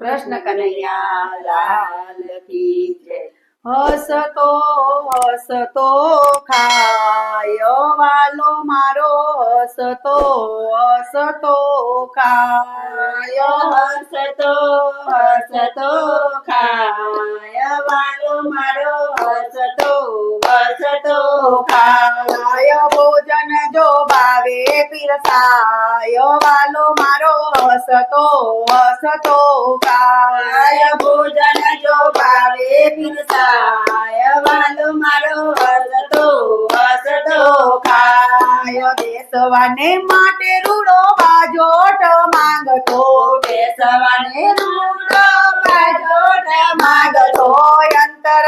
કૃષ્ણ કનૈયા લાલ કી જય. હસતો હસતો ખાયો વાલો મારો હસતો હસતો ખાયો હસતો હસતો ખાય વાલો મારો હસતો હસતો ખાય. ભાવે પીરસાયો વાલો મારો હસતો હસતો ખાય ભોજન જો ભાવે પીરસાય વાલો મારો હસતો હસતો ખાય બેસવાને માટે રૂડો બાજોટ માંગતો બેસવાને રૂડો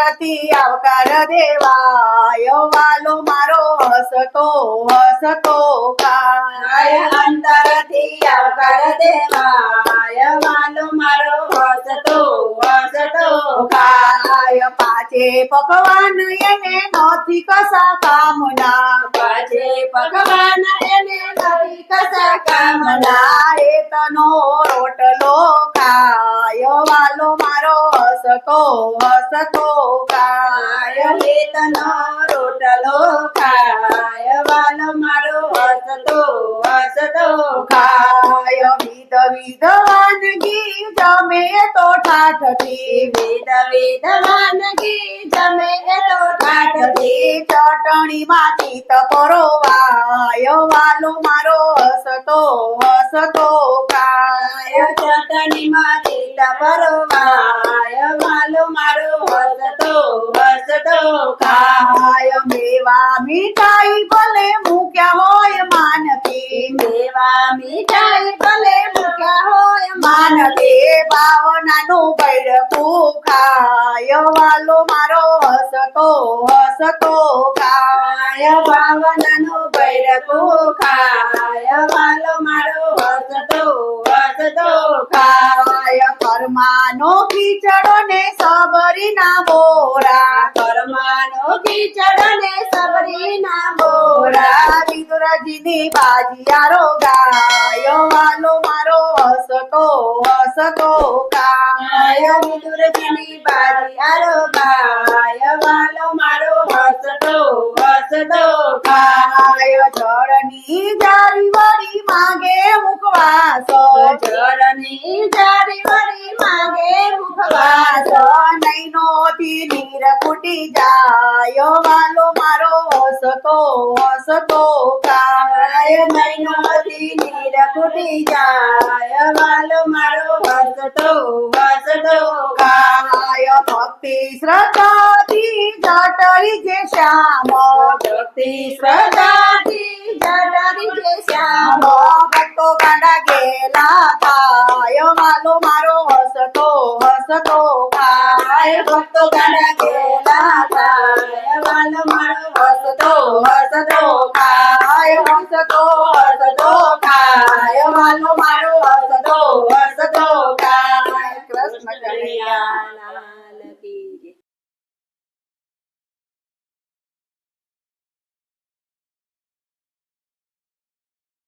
અંતરથી આવકાર દેવાય. વાલો મારો હસતો હસતો કાય અંતરથી આવકાર દેવાય. વાલો મારો હસતો હસતો કાય પાછે પકવાન એને નથી કસા કામના. પાછે ભગવાન એને નથી કસા કામના. એ તનો રોટલો ખાય. વાલો મારો હસતો હસતો કાય લેતનો રોટલો ખાય. વાલ મારો હસતો હસતો ખાય. વિધ વિધ વાનગી જમે તો ઠાઠથી. વેદ વેદ વાનગી જમે તો ઠાઠથી. ચટણી માંથી તપરોવાય વાલો મારો હસતો હસતો ખાય. ખાય ચટણીમાં ચીતા પરવાય વાલો મારો હસતો હસતો ખાય. મેવા મીઠાઈ ભલે મૂક્યા હોય માનથી મેવા મીઠાઈ ભલે મૂક્યા હોય માનતે ભાવનાનું બૈરકું ખાય. વાલો મારો હસતો હસતો ખાય. ભાવનાનો બૈરકો ખાય. વાલો કર્માનો ખીચડો ને સબરીના મોરા. કરમાનો ખીચડ ને સબરીના બોરા બોરા વિદુરજીની બાજીયારો ગાયો, વાલો મારો હસતો હસતો ખાય વિદુરજીની બારી આરો ગાય, વાલો મારો હસતો હસતો ખાય જળની જારી વળી માગે મુખવાસ. જળની જારી વળી માગે મુખવાસ. નૈનોથી નીર ફૂટી જાય, વાલો મારો હસતો હસતો કાય ખાય નૈનોથી નીર ફૂટી જાય, વાલો મારો હસતો હસતો કાય ભક્તિ શ્રદ્ધાથી જટરી જે શ્યામ. ભક્તિ શ્રદ્ધાથી શ્યામ ભક્તો ગાંડા ગેલા થાય. માલો મારો હસતો હસતો કૃષ્ણ કલ્યાણ